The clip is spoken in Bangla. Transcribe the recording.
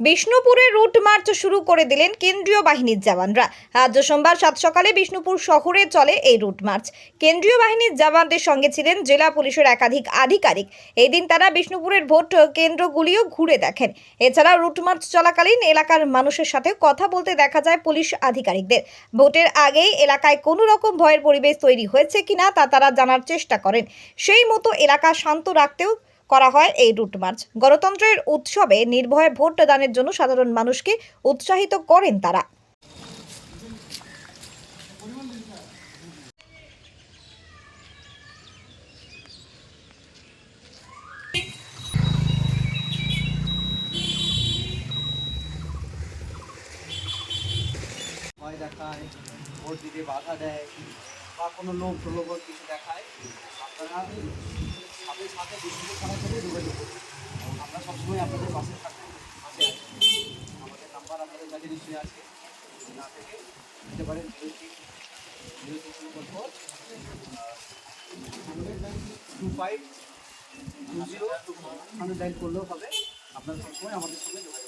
বিষ্ণুপুরে রুট মার্চ শুরু করে দিলেন কেন্দ্রীয় বাহিনীর জওয়ানরা। আজ সোমবার সাত সকালে বিষ্ণুপুর শহরে চলে এই রুট মার্চ। কেন্দ্রীয় বাহিনীর জওয়ানদের সঙ্গে ছিলেন জেলা পুলিশের একাধিক আধিকারিক। এই দিন তারা বিষ্ণুপুরের ভোট কেন্দ্রগুলিও ঘুরে দেখেন। এছাড়া রুট মার্চ চলাকালীন এলাকার মানুষের সাথে কথা বলতে দেখা যায় পুলিশ আধিকারিকদের। ভোটের আগেই এলাকায় কোনো রকম ভয়ের পরিবেশ তৈরি হয়েছে কিনা তা তারা জানার চেষ্টা করেন। সেই মতো এলাকা শান্ত রাখতেও করা হয় এই রুট মার্চ। গণতন্ত্রের উৎসবে নির্ভয়ে ভোট দানের জন্য সাধারণ মানুষকে উৎসাহিত করেন তারা। দেখায়, ভোট দিতে বাধা দেয়, বা কোনো লোক প্রলোভন কিছু দেখায়, আপনারা সাথে আমরা সবসময় আপনাদের পাশে আমাদের আছে না থেকে নিতে পারেন টু ফাইভ টু জিরো করলেও হবে আপনারা সবসময় আমাদের সঙ্গে যোগাযোগ